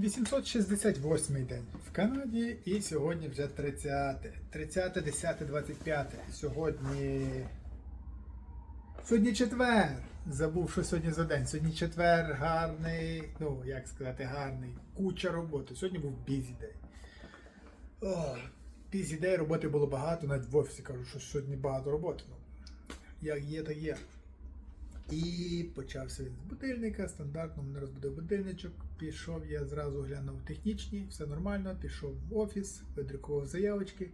868 день в Канаді і сьогодні вже 30. 30, 10, 25. Сьогодні. Сьогодні четвер. Забув, що сьогодні за день. Сьогодні четвер, гарний, ну як сказати, гарний. Куча роботи. Сьогодні був day. О, busy day, роботи було багато, навіть в офісі кажу, що сьогодні багато роботи. Ну, як є, так є. І почався він з будильника, стандартно мене розбудив будильничок. Пішов, я зразу глянув технічні, все нормально, пішов в офіс, видрукував заявочки.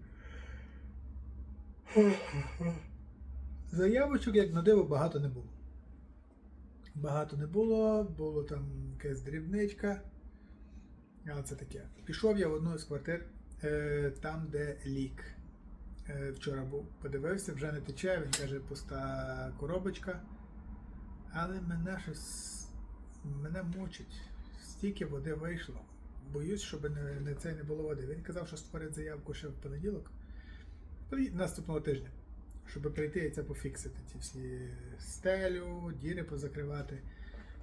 Заявочок, як на диво, багато не було. Багато не було, було там якась дрібничка. Але це таке. Пішов я в одну з квартир, е, там, де лік. Е, вчора був, подивився, вже не тече, він каже, пуста коробочка. Але мене щось мене мучить. Стільки води вийшло. Боюсь, щоб не, не це не було води. Він казав, що створить заявку ще в понеділок, При- наступного тижня, щоб прийти і це пофіксити. Ці всі стелю, діри позакривати.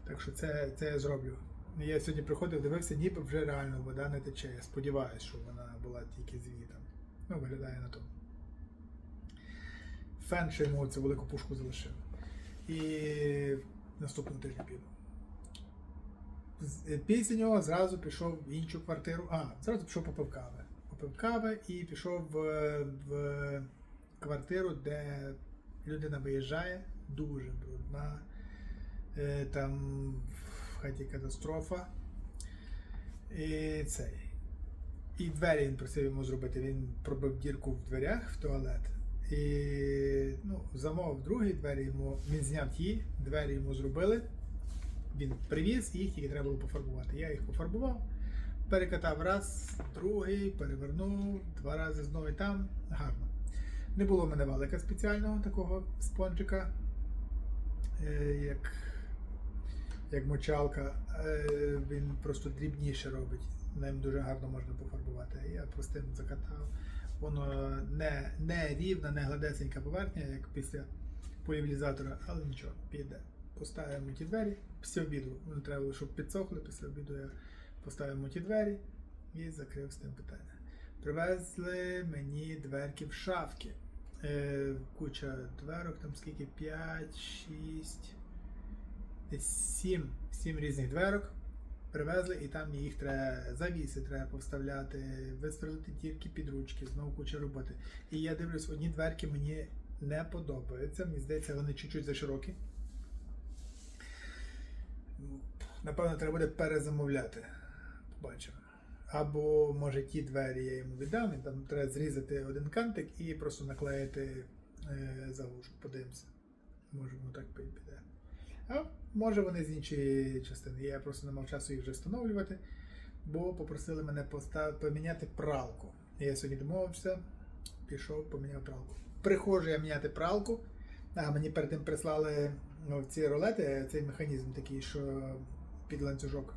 Так що це, це я зроблю. Я сьогодні приходив, дивився, ніби вже реально вода не тече. Я сподіваюся, що вона була тільки звітом. Ну, виглядає на тому. Фен ще йому цю велику пушку залишив. І наступного тижня піду. Після нього зразу пішов в іншу квартиру. А, зразу пішов попив кави. Попив кави і пішов в, в квартиру, де людина виїжджає, дуже брудна. Е, Там в хаті катастрофа. І цей. І двері він просив йому зробити. Він пробив дірку в дверях в туалет. І ну, замовив другі двері йому. Він зняв ті, двері йому зробили. Він привіз, їх тільки треба було пофарбувати. Я їх пофарбував, перекатав раз, другий, перевернув, два рази знову і там. Гарно. Не було в мене валика спеціального такого спонжика, е, як, як мочалка. Е, Він просто дрібніше робить. Ним дуже гарно можна пофарбувати. Я простим закатав. Воно не, не рівна, не гладесенька поверхня, як після полівілізатора, але нічого, піде. Поставимо ті двері після обіду. Ну, треба, щоб підсохли, після обіду я поставимо ті двері і закрив з тим питання. Привезли мені дверки в шафки. Е, куча дверок, там скільки? 5, 6, 7, 7 різних дверок. Привезли і там їх треба завіси, треба повставляти, вистрелити тільки під ручки, знову куча роботи. І я дивлюсь, одні дверки мені не подобаються. Мені здається, вони чуть-чуть заширокі. Напевно, треба буде перезамовляти. Побачимо. Або може ті двері я йому віддам, і там треба зрізати один кантик і просто наклеїти е, заглушку. Подивимося. Може воно так піде. А може вони з іншої частини. Я просто не мав часу їх вже встановлювати, бо попросили мене постав... поміняти пралку. Я сьогодні домовився, пішов, поміняв пралку. Приходжу я міняти пралку. А мені перед тим прислали ну, ці ролети, цей механізм такий, що під ланцюжок.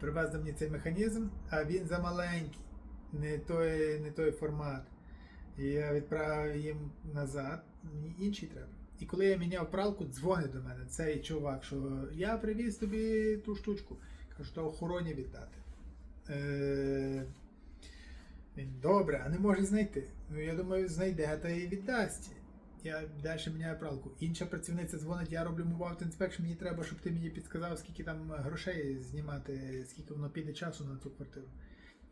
Привезли мені цей механізм, а він замаленький, не той, не той формат. І я відправив їм назад, мені інший треба. І коли я міняв пралку, дзвонить до мене цей чувак, що я привіз тобі ту штучку. Кажу, що охороні віддати. Е, він добре, а не може знайти. Ну я думаю, знайде та і віддасть. Я далі міняю пралку. Інша працівниця дзвонить, я роблю move out мені треба, щоб ти мені підказав, скільки там грошей знімати, скільки воно піде часу на цю квартиру.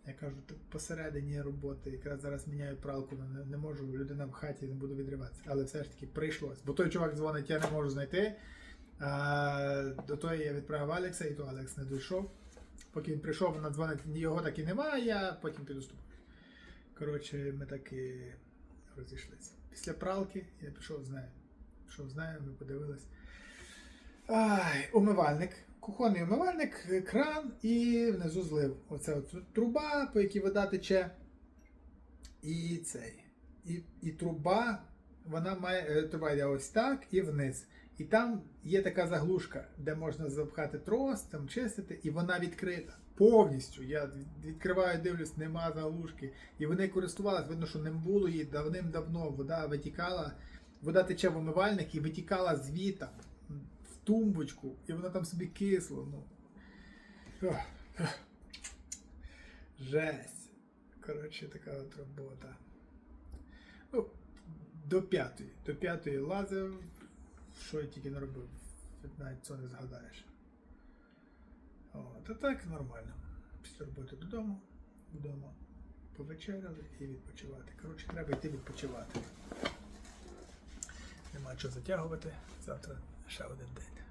Я кажу, так посередині роботи, якраз зараз міняю пралку, не, не можу, людина в хаті не буду відриватися. Але все ж таки прийшлось. Бо той чувак дзвонить, я не можу знайти. А, до тої я відправив Алекса, і то Алекс не дійшов. Поки він прийшов, вона дзвонить, його так і немає, я потім піду з тобою. Коротше, ми так і розійшлися. Після пралки я пішов з нею. Пішов з нею, ми подивились. Ай, умивальник. Кухонний умивальник, кран і внизу злив. Оце от труба, по якій вода тече. І цей. І, і труба, вона має е, труба йде ось так і вниз. І там є така заглушка, де можна запхати трос, там чистити, і вона відкрита. Повністю. Я відкриваю, дивлюсь, нема заглушки. І вони користувалися, видно, що не було її давним-давно. Вода витікала, вода тече в умивальник і витікала звіта в тумбочку, і воно там собі кисло. Ну. Жесть. Коротше, така от робота. Ну, до п'ятої. До п'ятої лазив. Що я тільки не робив. Навіть цього не згадаєш. О, та так нормально. Після роботи додому. Вдома повечеряли і відпочивати. Коротше, треба йти відпочивати. Нема чого затягувати. Завтра ще один день.